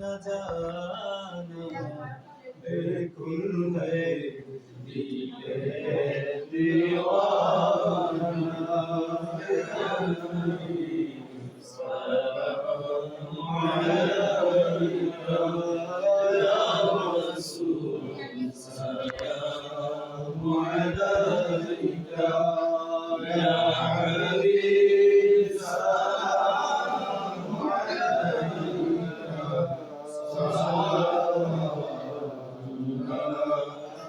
न जाना बिल्कुल है दिले عليك يا حبيب